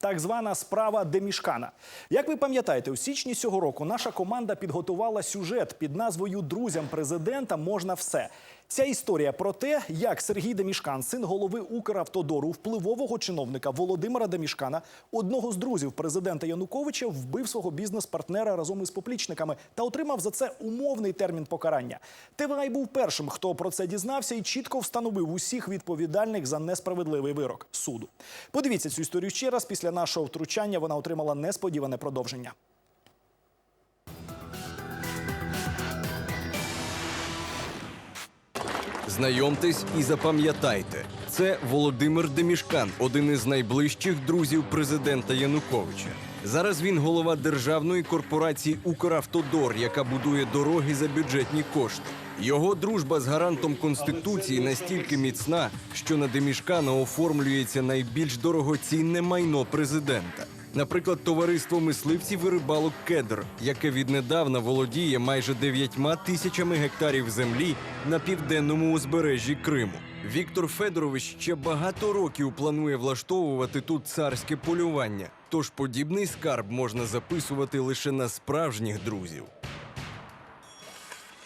Так звана справа Демішкана. Як ви пам'ятаєте, у січні цього року наша команда підготувала сюжет під назвою Друзям президента можна все. Ця історія про те, як Сергій Демішкан, син голови Укравтодору, впливового чиновника Володимира Демішкана, одного з друзів президента Януковича, вбив свого бізнес-партнера разом із поплічниками та отримав за це умовний термін покарання. ТВА був першим, хто про це дізнався і чітко встановив усіх відповідальних за несправедливий вирок суду. Подивіться цю історію ще раз. Після нашого втручання вона отримала несподіване продовження. Знайомтесь і запам'ятайте, це Володимир Демішкан, один із найближчих друзів президента Януковича. Зараз він голова державної корпорації Укравтодор, яка будує дороги за бюджетні кошти. Його дружба з гарантом конституції настільки міцна, що на Демішкана оформлюється найбільш дорогоцінне майно президента. Наприклад, товариство мисливців і рибалок Кедр, яке віднедавна володіє майже дев'ятьма тисячами гектарів землі на південному узбережжі Криму. Віктор Федорович ще багато років планує влаштовувати тут царське полювання. Тож подібний скарб можна записувати лише на справжніх друзів.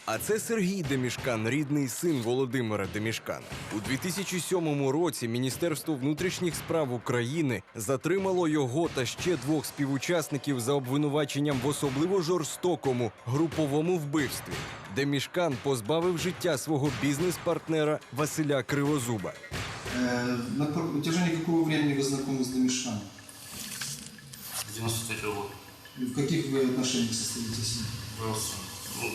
А це Сергій Демішкан, рідний син Володимира Демішкана. У 2007 році Міністерство внутрішніх справ України затримало його та ще двох співучасників за обвинуваченням в особливо жорстокому груповому вбивстві. Демішкан позбавив життя свого бізнес-партнера Василя Кривозуба. Э, На протяжении какого времени вы знакомы с Демишаном? 93 год. И В каких вы отношениях состоите с ним? Просто, ну,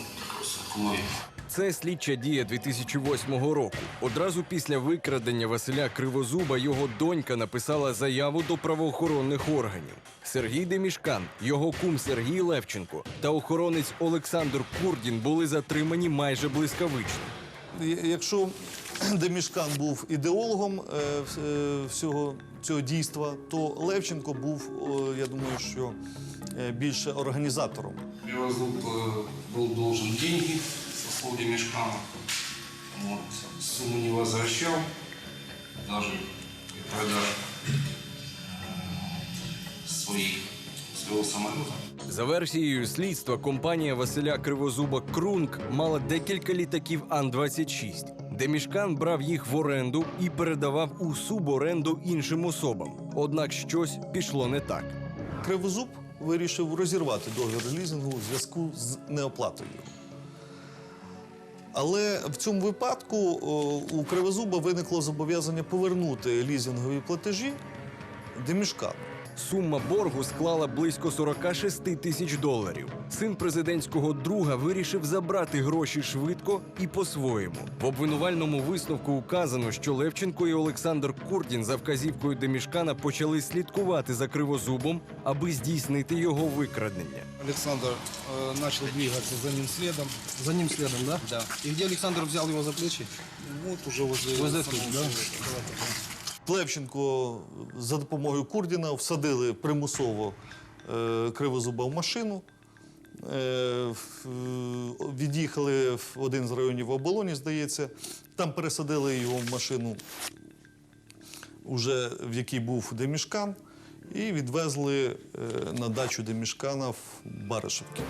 так. Це слідча дія 2008 року. Одразу після викрадення Василя Кривозуба його донька написала заяву до правоохоронних органів. Сергій Демішкан, його кум Сергій Левченко та охоронець Олександр Курдін були затримані майже блискавично. Якщо Демішкан був ідеологом е, е, всього цього дійства, то Левченко був, я думаю, що більше організатором. Привозов э, был должен деньги со слов Демешкана. Вот. Сумму не возвращал, даже при продаже э, своих, своего самолета. За версією слідства, компанія Василя Кривозуба Крунг мала декілька літаків Ан-26. Демішкан брав їх в оренду і передавав у суборенду іншим особам. Однак щось пішло не так. Кривозуб вирішив розірвати договір лізингу у зв'язку з неоплатою. Але в цьому випадку у Кривозуба виникло зобов'язання повернути лізингові платежі Демішкану. Сума боргу склала близько 46 тисяч доларів. Син президентського друга вирішив забрати гроші швидко і по-своєму. В обвинувальному висновку указано, що Левченко і Олександр Курдін за вказівкою Демішкана почали слідкувати за кривозубом, аби здійснити його викрадення. Александр э, начал двигаться за ним следом. За ним следом, да? Да. И где Александр взял его за плечи? Вот уже возле... Возле да? Левченко за допомогою Курдіна всадили примусово е, Кривозуба в машину. Е, від'їхали в один з районів оболоні, здається. Там пересадили його в машину, уже в якій був Демішкан, і відвезли е, на дачу Демішкана в Баришевки.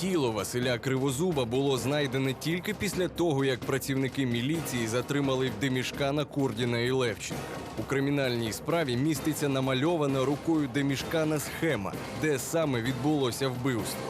Тіло Василя Кривозуба було знайдене тільки після того, як працівники міліції затримали Демішкана, Курдіна і Левченка. У кримінальній справі міститься намальована рукою Демішкана схема, де саме відбулося вбивство.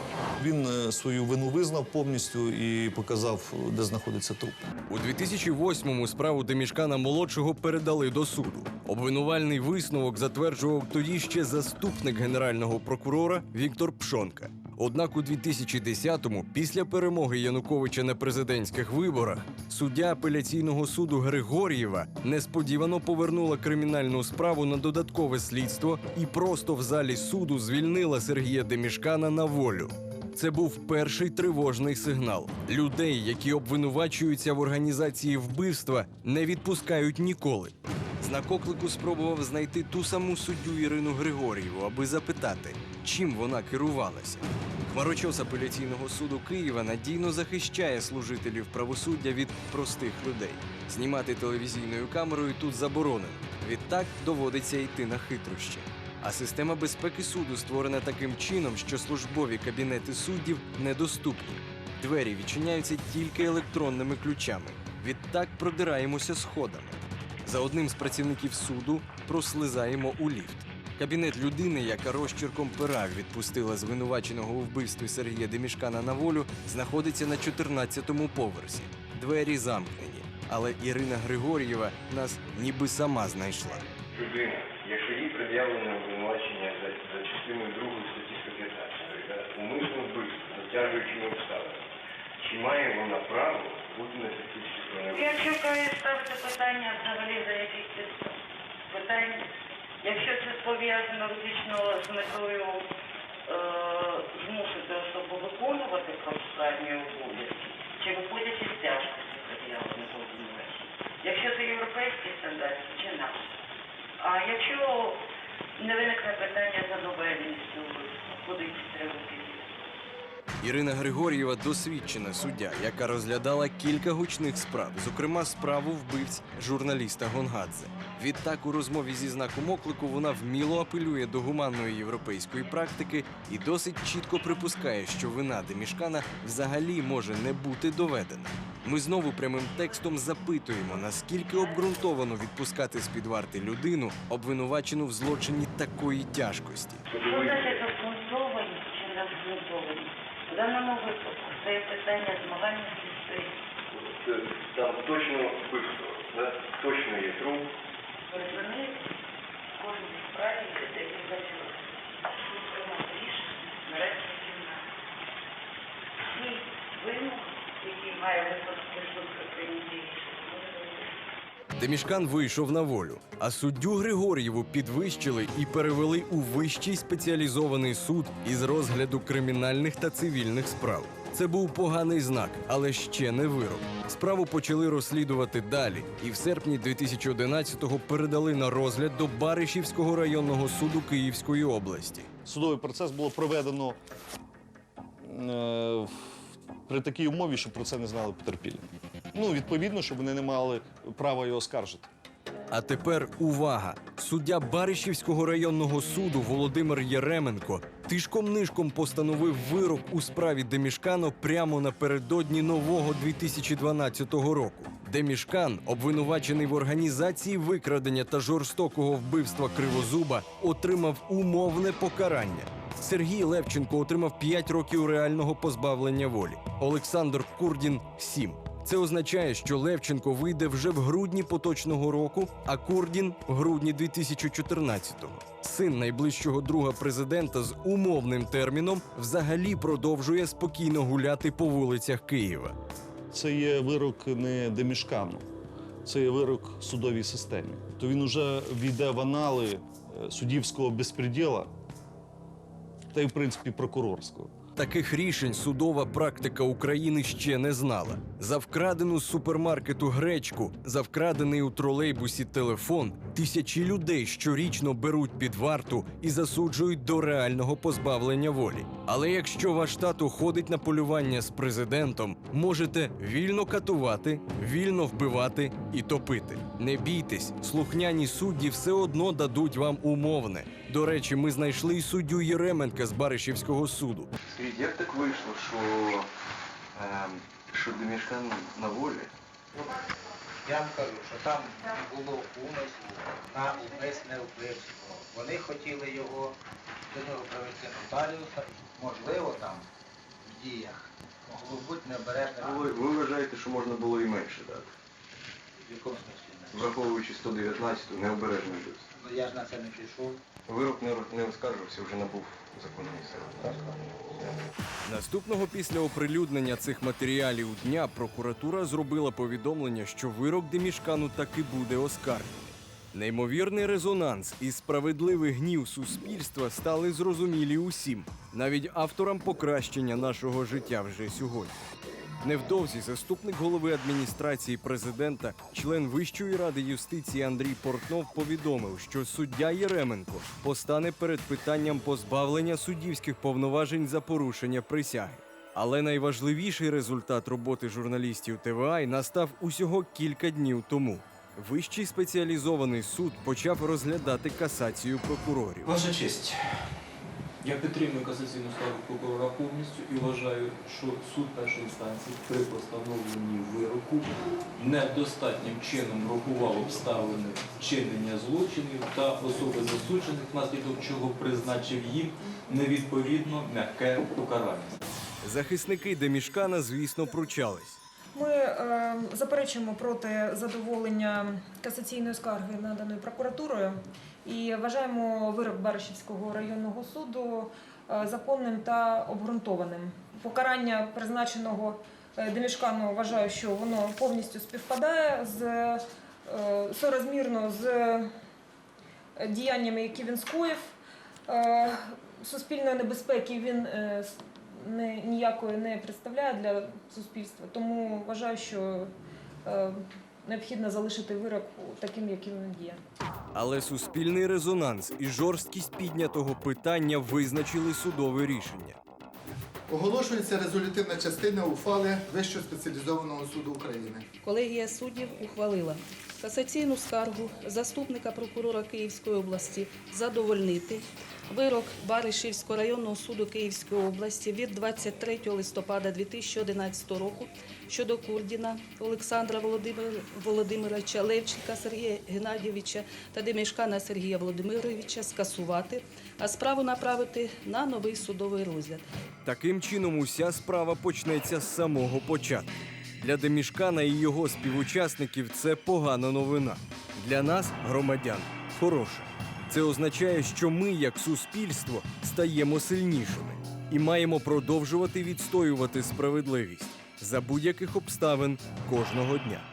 Він е, свою вину визнав повністю і показав, де знаходиться труп. У 2008-му справу Демішкана молодшого передали до суду. Обвинувальний висновок затверджував тоді ще заступник генерального прокурора Віктор Пшонка. Однак у 2010-му, після перемоги Януковича на президентських виборах, суддя апеляційного суду Григор'єва несподівано повернула кримінальну справу на додаткове слідство і просто в залі суду звільнила Сергія Демішкана на волю. Це був перший тривожний сигнал. Людей, які обвинувачуються в організації вбивства, не відпускають ніколи. Знак оклику спробував знайти ту саму суддю Ірину Григорієву, аби запитати, чим вона керувалася. Хмарочос апеляційного суду Києва надійно захищає служителів правосуддя від простих людей. Знімати телевізійною камерою тут заборонено. Відтак доводиться йти на хитрощі. А система безпеки суду створена таким чином, що службові кабінети суддів недоступні. Двері відчиняються тільки електронними ключами. Відтак продираємося сходами. За одним з працівників суду прослизаємо у ліфт. Кабінет людини, яка розчірком пера відпустила звинуваченого у вбивстві Сергія Демішкана на волю, знаходиться на 14-му поверсі. Двері замкнені, але Ірина Григор'єва нас ніби сама знайшла. людина, якщо їй пред'явлено обвинувачення за, за частиною 2 статті 115, да, умисне вбивство, затягуючими обставини, чи має вона право бути на статистичній Якщо кажуть ставити питання взагалі за яких підстав? Якщо це пов'язано виключно з метою е, змусити особу виконувати процесуальні обов'язки, чи виходячи з тяжкості пред'явленого обвинувачення. Якщо це європейські стандарти, чи наші. А якщо не виникне питання за доведеністю куди треба піти? Ірина Григор'єва досвідчена суддя, яка розглядала кілька гучних справ, зокрема справу вбивць журналіста Гонгадзе. Відтак, у розмові зі знаком оклику вона вміло апелює до гуманної європейської практики і досить чітко припускає, що вина Демішкана взагалі може не бути доведена. Ми знову прямим текстом запитуємо, наскільки обґрунтовано відпускати з під варти людину, обвинувачену в злочині такої тяжкості. Що значить обґрунтованість чи не обґрунтованість? В даному випадку це питання змагання з. Там точно вбивство, да? точно є труп. В кожній справі кімнати. Всі вимоги, які має виконати виконуються. Демішкан вийшов на волю, а суддю Григор'єву підвищили і перевели у вищий спеціалізований суд із розгляду кримінальних та цивільних справ. Це був поганий знак, але ще не вирок. Справу почали розслідувати далі, і в серпні 2011-го передали на розгляд до Баришівського районного суду Київської області. Судовий процес було проведено е, при такій умові, що про це не знали потерпілі. Ну, відповідно, щоб вони не мали права його оскаржити. А тепер увага! Суддя Баришівського районного суду Володимир Єременко тишком-нишком постановив вирок у справі Демішкано прямо напередодні нового 2012 року. Демішкан, обвинувачений в організації викрадення та жорстокого вбивства Кривозуба, отримав умовне покарання. Сергій Левченко отримав 5 років реального позбавлення волі. Олександр Курдін 7. Це означає, що Левченко вийде вже в грудні поточного року, а Курдін в грудні 2014-го. Син найближчого друга президента з умовним терміном взагалі продовжує спокійно гуляти по вулицях Києва. Це є вирок не Демішкану, це є вирок судовій системі. То він уже війде в анали е, суддівського безпреділа та й, в принципі, прокурорського. Таких рішень судова практика України ще не знала. За вкрадену з супермаркету гречку, за вкрадений у тролейбусі телефон, тисячі людей щорічно беруть під варту і засуджують до реального позбавлення волі. Але якщо ваш тато ходить на полювання з президентом, можете вільно катувати, вільно вбивати і топити. Не бійтесь, слухняні судді все одно дадуть вам умовне. До речі, ми знайшли й суддю Єременка з Баришівського суду. Скажіть, як так вийшло, що, ем, що Демішкан на волі? Я вам кажу, що там не було умислу на умисне вбивство. Вони хотіли його до нього привести нотаріуса. Можливо, там в діях могло бути необережне. Ви, ви вважаєте, що можна було і менше дати, В якому смислі? враховуючи 119-ту необережне вбивство. Ну я ж на це не пішов. Вирок не, не оскаржився, вже набув законної сили. Наступного після оприлюднення цих матеріалів дня прокуратура зробила повідомлення, що вирок Демішкану таки буде оскаржений. Неймовірний резонанс і справедливий гнів суспільства стали зрозумілі усім, навіть авторам покращення нашого життя вже сьогодні. Невдовзі заступник голови адміністрації президента, член Вищої ради юстиції Андрій Портнов повідомив, що суддя Єременко постане перед питанням позбавлення суддівських повноважень за порушення присяги. Але найважливіший результат роботи журналістів ТВА настав усього кілька днів тому. Вищий спеціалізований суд почав розглядати касацію прокурорів. Ваша честь, я підтримую касаційну скаргу прокурора повністю і вважаю, що суд першої інстанції при постановленні вироку недостатнім чином рахував обставини вчинення злочинів та особи засуджених, внаслідок чого призначив їм невідповідно м'яке покарання. Захисники Демішкана, звісно, пручались. Ми е, заперечуємо проти задоволення касаційної скарги, наданої прокуратурою, і вважаємо вирок Баришівського районного суду е, законним та обґрунтованим. Покарання призначеного е, Демішкану вважаю, що воно повністю співпадає з е, соразмірно з діяннями, які він скоїв. Суспільної небезпеки він не, ніякої не представляє для суспільства. Тому вважаю, що необхідно залишити вирок таким, яким він є. Але суспільний резонанс і жорсткість піднятого питання визначили судове рішення. Оголошується резолютивна частина ухвали Вищого спеціалізованого суду України. Колегія суддів ухвалила касаційну скаргу заступника прокурора Київської області задовольнити. Вирок Баришівського районного суду Київської області від 23 листопада 2011 року щодо Курдіна Олександра Володимир- Володимировича, Левченка Сергія Геннадійовича та Демішкана Сергія Володимировича скасувати, а справу направити на новий судовий розгляд. Таким чином, уся справа почнеться з самого початку. Для Демішкана і його співучасників це погана новина. Для нас, громадян, хороша. Це означає, що ми, як суспільство, стаємо сильнішими і маємо продовжувати відстоювати справедливість за будь-яких обставин кожного дня.